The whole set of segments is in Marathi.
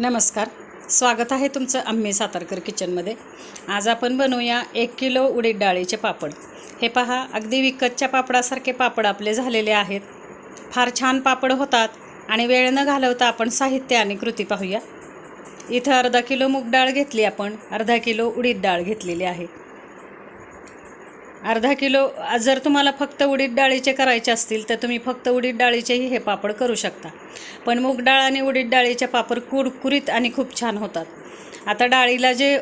नमस्कार. स्वागत आहे तुमचं आम्ही सातारकर किचनमध्ये. आज आपण बनवूया एक किलो उडीद डाळीचे पापड. हे पहा अगदी विकतच्या पापडासारखे पापड आपले झालेले आहेत. फार छान पापड होतात आणि वेळ न घालवता आपण साहित्य आणि कृती पाहूया. इथं अर्धा किलो मूग डाळ घेतली आपण अर्धा किलो उडीद डाळ घेतलेली आहे. अर्धा किलो जर तुम्हाला फक्त उडीद डाळीचे करायचे असतील तर तुम्ही फक्त उडीद डाळीचेही हे पापड करू शकता. पण मूग डाळ आणि उडीद डाळीचे पापड कुरकुरीत आणि खूप छान होतात. आता डाळीला जे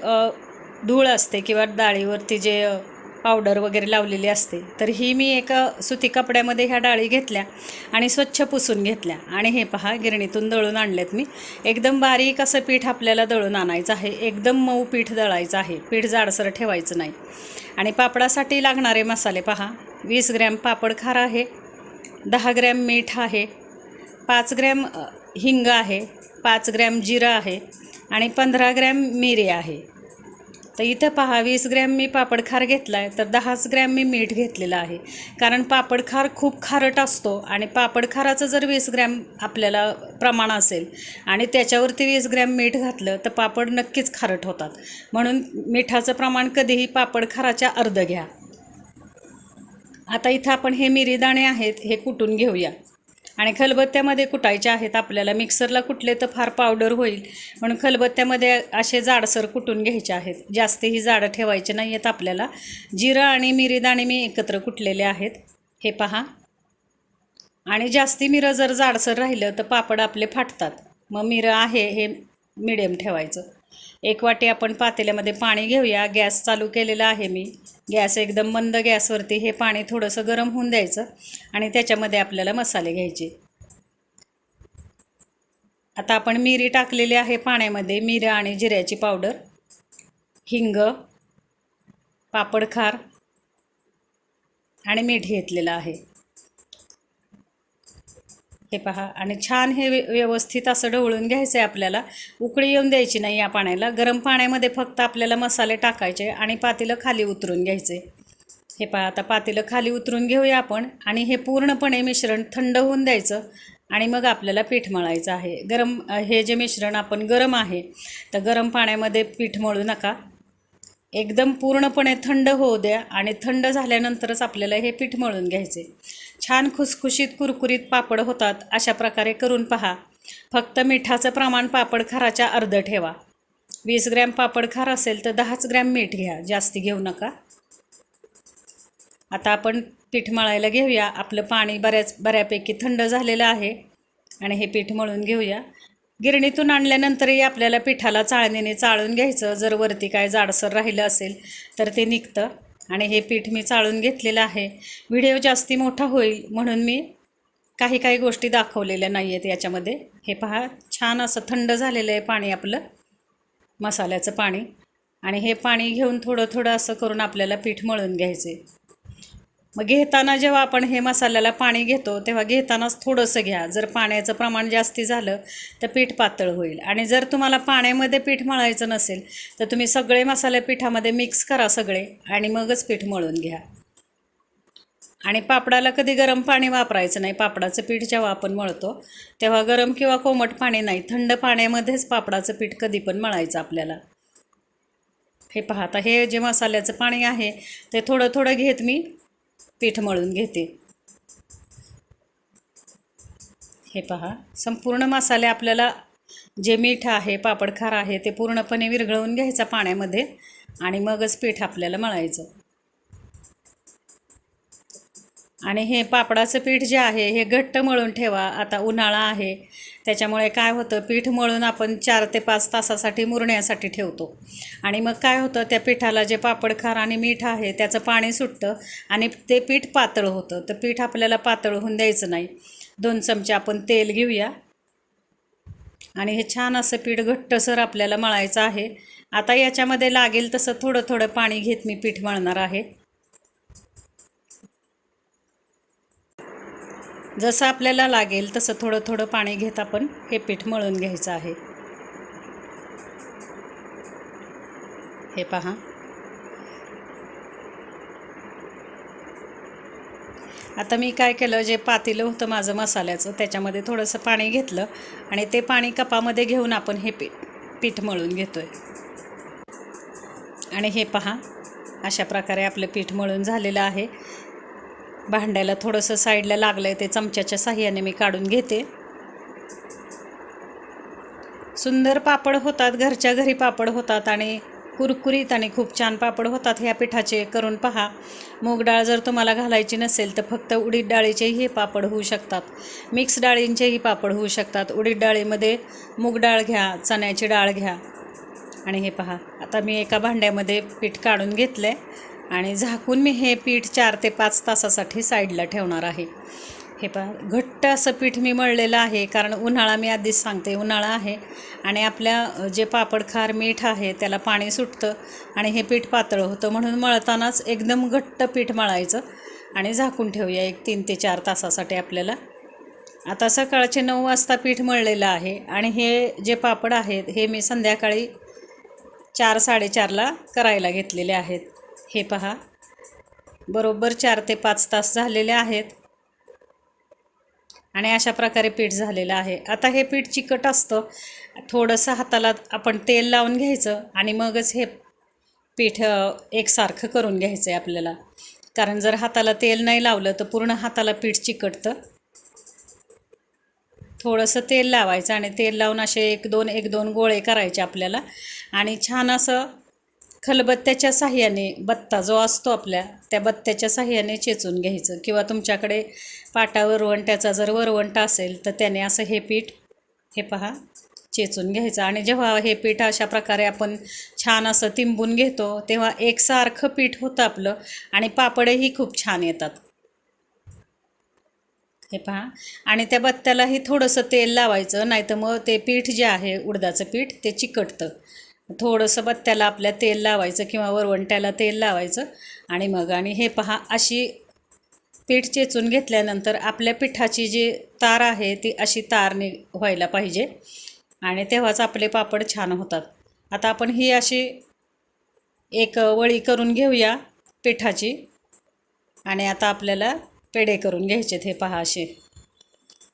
धूळ असते किंवा डाळीवरती जे पावडर वगैरे लावलेली असते तर ही मी एका सुती कपड्यामध्ये ह्या डाळी घेतल्या आणि स्वच्छ पुसून घेतल्या. आणि हे पहा गिरणीतून दळून आणलेत मी. एकदम बारीक असं पीठ आपल्याला दळून आणायचं आहे. एकदम मऊ पीठ दळायचं आहे. पीठ जाडसर ठेवायचं नाही. आणि पापडासाठी लागणारे मसाले पहा. वीस ग्रॅम पापड खार आहे. दहा ग्रॅम मीठ आहे. पाच ग्रॅम हिंग आहे. पाच ग्रॅम जिरं आहे. आणि पंधरा ग्रॅम मिरे आहे. तर इथं पहा वीस ग्रॅम मी पापड खार घेतला आहे तर दहाच ग्रॅम मी मीठ घेतलेलं आहे. कारण पापड खार खूप खारट असतो आणि पापड खाराचं जर वीस ग्रॅम आपल्याला प्रमाण असेल आणि त्याच्यावरती वीस ग्रॅम मीठ घातलं तर पापड नक्कीच खारट होतात. म्हणून मिठाचं प्रमाण कधीही पापड खाराच्या अर्ध घ्या. आता इथं आपण हे मिरी दाणे आहेत हे कुटून घेऊया. आणि खलबत्त्यामध्ये कुटायचे आहेत आपल्याला. मिक्सरला कुटले तर फार पावडर होईल. म्हणून खलबत्त्यामध्ये असे जाडसर कुटून घ्यायचे आहेत. जास्तही जाडं ठेवायचे नाही आहेत आपल्याला. जिरं आणि मिरी दाणे मी एकत्र कुटलेले आहेत. हे पहा. आणि जास्ती मिरं जर जाडसर राहिलं तर पापड आपले फाटतात. मग मिरं आहे हे मिडियम ठेवायचं. एक वाटी आपण पातेल्यामध्ये पाणी घेऊया. गॅस चालू केलेला आहे मी. गॅस एकदम मंद गॅसवरती हे पाणी थोडंसं गरम होऊन द्यायचं आणि त्याच्यामध्ये आपल्याला मसाले घ्यायचे. आता आपण मिरी टाकलेली आहे पाण्यामध्ये. मिरं आणि जिऱ्याची पावडर हिंग पापड खार आणि मीठ घेतलेलं आहे. हे पहा. आणि छान हे व्य- व्यवस्थित असं ढवळून घ्यायचं आहे आपल्याला. उकळी येऊन द्यायची नाही या पाण्याला. गरम पाण्यामध्ये फक्त आपल्याला मसाले टाकायचे आणि पातेलं खाली उतरून घ्यायचे. हे पहा आता पातेलं खाली उतरून घेऊया आपण. आणि हे पूर्णपणे मिश्रण थंड होऊन द्यायचं आणि मग आपल्याला पीठ मळायचं आहे. गरम हे जे मिश्रण आपण गरम आहे तर गरम पाण्यामध्ये पीठ मळू नका. एकदम पूर्णपणे थंड होऊ द्या आणि थंड झाल्यानंतरच आपल्याला हे पीठ मळून घ्यायचे. छान खुसखुशीत कुरकुरीत पापड होतात अशा प्रकारे करून पहा. फक्त मिठाचं प्रमाण पापड खाराच्या अर्ध ठेवा. वीस ग्रॅम पापड खार असेल तर दहाच ग्रॅम मीठ घ्या जास्ती घेऊ नका. आता आपण पीठ मळायला घेऊया. आपलं पाणी बऱ्याच बऱ्यापैकी थंड झालेलं आहे. आणि हे पीठ मळून घेऊया. गिरणीतून आणल्यानंतरही आपल्याला पिठाला चाळणीने चाळून घ्यायचं. जर वरती काय जाडसर राहिलं असेल तर ते निघतं. आणि हे पीठ मी चाळून घेतलेलं आहे. व्हिडिओ जास्ती मोठा होईल म्हणून मी काही काही गोष्टी दाखवलेल्या नाही आहेत याच्यामध्ये. हे पहा छान असं थंड झालेलं आहे पाणी आपलं मसाल्याचं पाणी. आणि हे पाणी घेऊन थोडं थोडं असं करून आपल्याला पीठ मळून घ्यायचे मग घेताना जेव्हा आपण हे मसाल्याला पाणी घेतो तेव्हा घेतानाच थोडंसं घ्या. जर पाण्याचं प्रमाण जास्ती झालं तर पीठ पातळ होईल. आणि जर तुम्हाला पाण्यामध्ये पीठ मळायचं नसेल तर तुम्ही सगळे मसाले पिठामध्ये मिक्स करा सगळे आणि मगच पीठ मळून घ्या. आणि पापडाला कधी गरम पाणी वापरायचं नाही. पापडाचं पीठ जेव्हा आपण मळतो तेव्हा गरम किंवा कोमट पाणी नाही. थंड पाण्यामध्येच पापडाचं पीठ कधी पण मळायचं आपल्याला. हे पाहता हे जे मसाल्याचं पाणी आहे ते थोडं थोडं घेत मी पीठ मळून घेते. हे पहा संपूर्ण मसाले आपल्याला जे मीठ आहे पापडखार आहे ते पूर्णपणे विरघळवून घ्यायचा पाण्यामध्ये आणि मगच पीठ आपल्याला मळायचं. आणि हे पापडाचं पीठ जे आहे हे घट्ट मळून ठेवा. आता उन्हाळा आहे. त्याच्यामुळे काय होतं पीठ मळून आपण चार ते पाच तासासाठी मुरण्यासाठी ठेवतो. आणि मग काय होतं त्या पिठाला जे पापडखार आणि मीठ आहे त्याचं पाणी सुटतं आणि ते पीठ पातळ होतं. तर पीठ आपल्याला पातळ होऊन द्यायचं नाही. दोन चमचे आपण तेल घेऊया. आणि हे छान असं पीठ घट्टसर आपल्याला मळायचं आहे. आता याच्यामध्ये लागेल तसं थोडं थोडं पाणी घेत मी पीठ मळणार आहे. जसं आपल्याला लागेल तसं थोडं थोडं पाणी घेत आपण हे पीठ मळून घ्यायचं आहे. हे पहा. आता मी काय केलं जे पातेलं होतं माझं मसाल्याचं त्याच्यामध्ये थोडंसं पाणी घेतलं आणि ते पाणी कपामध्ये घेऊन आपण हे पीठ पीठ मळून घेतो आहे आणि हे पहा अशा प्रकारे आपलं पीठ मळून झालेलं आहे. भांड्याला थोडंसं साईडला लागलं आहे ते चमच्याच्या साह्याने मी काढून घेते. सुंदर पापड होतात घरच्या घरी पापड होतात आणि कुरकुरीत आणि खूप छान पापड होतात ह्या पिठाचे करून पहा. मूग डाळ जर तुम्हाला घालायची नसेल तर फक्त उडीद डाळीचेही पापड होऊ शकतात. मिक्स डाळींचेही पापड होऊ शकतात. उडीद डाळीमध्ये मूग डाळ घ्या चण्याची डाळ घ्या. आणि हे पहा आता मी एका भांड्यामध्ये पीठ काढून घेतलं आहे आणि झाकून मी हे पीठ चार ते पाच तासासाठी साईडला ठेवणार आहे. हे पहा घट्ट असं पीठ मी मळलेलं आहे कारण उन्हाळा मी आधीच सांगते उन्हाळा आहे आणि आपल्या जे पापड खार मीठ आहे त्याला पाणी सुटतं आणि हे पीठ पातळ होतं म्हणून मळतानाच एकदम घट्ट पीठ मळायचं आणि झाकून ठेवूया एक तीन ते चार तासासाठी आपल्याला. आता सकाळचे नऊ वाजता पीठ मळलेलं आहे आणि हे जे पापड आहेत हे मी संध्याकाळी चार साडेचारला करायला घेतलेले आहेत. हे पहा. बरोबर चार ते पाच तास झालेले आहेत. आणि अशा प्रकारे पीठ झालेलं आहे. आता हे पीठ चिकट असतं. थोडंसं हाताला आपण तेल लावून घ्यायचं आणि मगच हे पीठ एकसारखं करून घ्यायचं आहे आपल्याला. कारण जर हाताला तेल नाही लावलं तर पूर्ण हाताला पीठ चिकटतं. थोडंसं तेल लावायचं आणि तेल लावून असे एक दोन एक दोन गोळे करायचे आपल्याला. आणि छान असं खलबत्त्याच्या साह्याने बत्ता जो असतो आपल्या त्या बत्त्याच्या साह्याने चेचून घ्यायचं. किंवा तुमच्याकडे पाटा वरवंट्याचा जर वरवंट असेल तर त्याने असं हे पीठ हे पहा चेचून घ्यायचं. आणि जेव्हा हे पीठ अशा प्रकारे आपण छान असं तिंबून घेतो तेव्हा एकसारखं पीठ होतं आपलं आणि पापडही खूप छान येतात. हे पहा. आणि त्या बत्त्यालाही थोडंसं तेल लावायचं नाही तर मग ते पीठ जे आहे उडदाचं पीठ ते चिकटतं. थोडंसं बत्त्याला आपल्या तेल लावायचं किंवा वरवंट्याला तेल लावायचं आणि मग आणि हे पहा अशी पीठ चेचून घेतल्यानंतर आपल्या पिठाची जी तार आहे ती अशी तारने व्हायला पाहिजे. आणि तेव्हाच आपले पापड छान होतात. आता आपण ही अशी एक वळी करून घेऊया पिठाची. आणि आता आपल्याला पेढे करून घ्यायचेत हे पहा असे.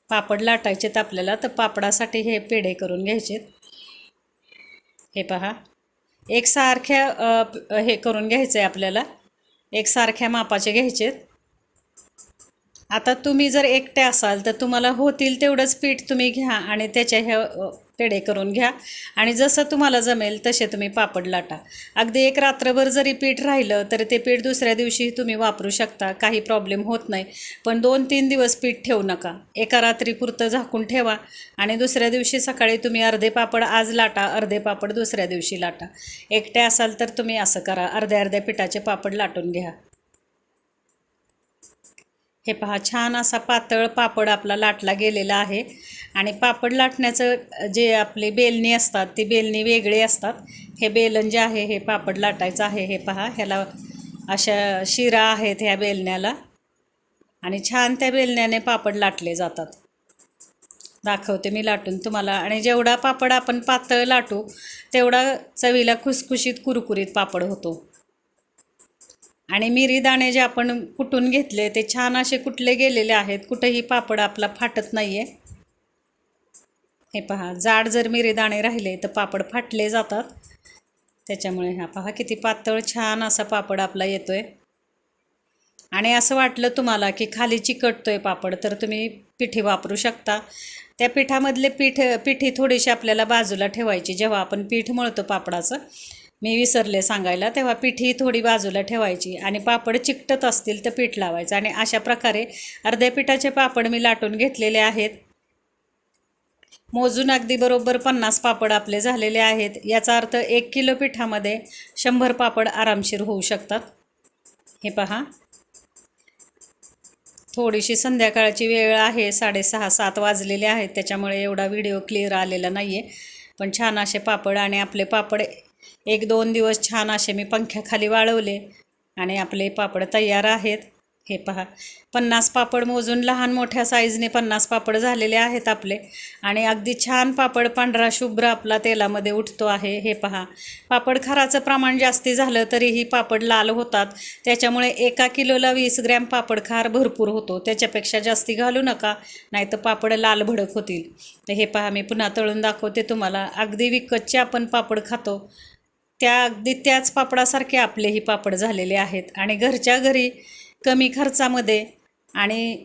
पापड लाटायचेत आपल्याला तर पापडासाठी हे पेढे करून घ्यायचेत. हे पहा. एकसारख्या हे करून घ्यायचं आहे आपल्याला. एकसारख्या मापाचे घ्यायचे आहेत आता तुम्ही जर एकटे असाल तर तुम्हाला होतील तेवढंच पीठ तुम्ही घ्या आणि त्याच्या ह्या पेढे करून घ्या. आणि जसं तुम्हाला जमेल तसे तुम्ही पापड लाटा. अगदी एक रात्रभर जरी पीठ राहिलं तरी ते पीठ दुसऱ्या दिवशी तुम्ही वापरू शकता. काही प्रॉब्लेम होत नाही. पण दोन तीन दिवस पीठ ठेवू नका. एका रात्रीपुरतं झाकून ठेवा आणि दुसऱ्या दिवशी सकाळी तुम्ही अर्धे पापड आज लाटा अर्धे पापड दुसऱ्या दिवशी लाटा. एकटे असाल तर तुम्ही असं करा. अर्ध्या अर्ध्या पिठाचे पापड लाटून घ्या. हे पहा छान असा पातळ पापड आपला लाटला गेलेला आहे. आणि पापड लाटण्याचं जे आपले बेलणी असतात ती बेलणी वेगळी असतात. हे बेलन जे आहे हे पापड लाटायचं आहे. हे पहा ह्याला अशा शिरा आहेत ह्या बेलण्याला. आणि छान त्या बेलण्याने पापड लाटले जातात. दाखवते मी लाटून तुम्हाला. आणि जेवढा पापड आपण पातळ लाटू तेवढा चवीला खुसखुशीत कुरकुरीत पापड होतो. आणि मिरीदाणे जे आपण कुटून घेतले ते छान असे कुठले गेलेले आहेत. कुठेही पापड आपला फाटत नाही आहे हे पहा जाड जर मिरीदाणे राहिले तर पापड फाटले जातात. त्याच्यामुळे हा पहा किती पातळ छान असा पापड आपला येतो आहे आणि असं वाटलं तुम्हाला की खाली चिकटतोय पापड तर तुम्ही पिठी वापरू शकता. त्या पिठामधले पीठ पिठी थोडीशी आपल्याला बाजूला ठेवायची जेव्हा आपण पीठ मळतो पापडाचं. मी विसरले सांगायला तेव्हा पिठी थोडी बाजूला ठेवायची आणि पापड चिकटत असतील तर पीठ लावायचं. आणि अशा प्रकारे अर्ध्या पिठाचे पापड मी लाटून घेतलेले आहेत. मोजून अगदी बरोबर पन्नास पापड आपले झालेले आहेत. याचा अर्थ एक किलो पिठामध्ये शंभर पापड आरामशीर होऊ शकतात. हे पहा. थोडीशी संध्याकाळची वेळ आहे. साडेसहा सात वाजलेले आहेत. त्याच्यामुळे एवढा व्हिडिओ क्लिअर आलेला नाही आहे पण छान असे पापड आणि आपले पापड एक दोन दिवस छान असे मी पंख्याखाली वाळवले आणि आपले पापड तयार आहेत. हे पहा पन्नास पापड मोजून लहान मोठ्या साईजने पन्नास पापड झालेले आहेत आपले. आणि अगदी छान पापड पांढरा शुभ्र आपला तेलामध्ये उठतो आहे. हे पहा पापड खाराचं प्रमाण जास्ती झालं तरीही पापड लाल होतात. त्याच्यामुळे एका किलोला वीस ग्रॅम पापड खार भरपूर होतो. त्याच्यापेक्षा जास्ती घालू नका नाही तर पापड लाल भडक होतील. तर हे पहा मी पुन्हा तळून दाखवते तुम्हाला. अगदी विकतचे आपण पापड खातो. त्या अगदी त्याच पापडासारखे आपलेही पापड झालेले आहेत. आणि घरच्या घरी कमी खर्चामध्ये आणि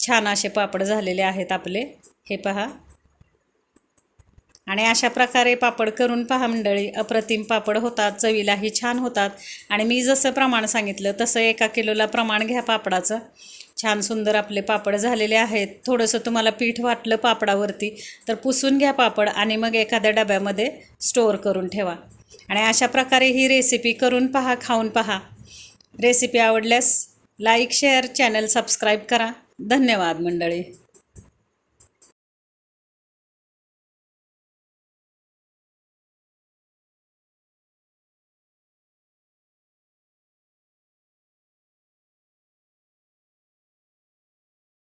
छान असे पापड झालेले आहेत आपले. हे पहा. आणि अशा प्रकारे पापड करून पहा मंडळी. अप्रतिम पापड होतात चवीलाही छान होतात. आणि मी जसं प्रमाण सांगितलं तसं एका किलोला प्रमाण घ्या पापडाचं. छान सुंदर आपले पापड झालेले आहेत. थोडंसं तुम्हाला पीठ वाटलं पापडावरती तर पुसून घ्या पापड आणि मग एखाद्या डब्यामध्ये स्टोअर करून ठेवा. आणि अशा प्रकारे ही रेसिपी करून पहा खाऊन पहा. रेसिपी आवडल्यास लाईक शेअर चॅनल सबस्क्राईब करा. धन्यवाद मंडळी.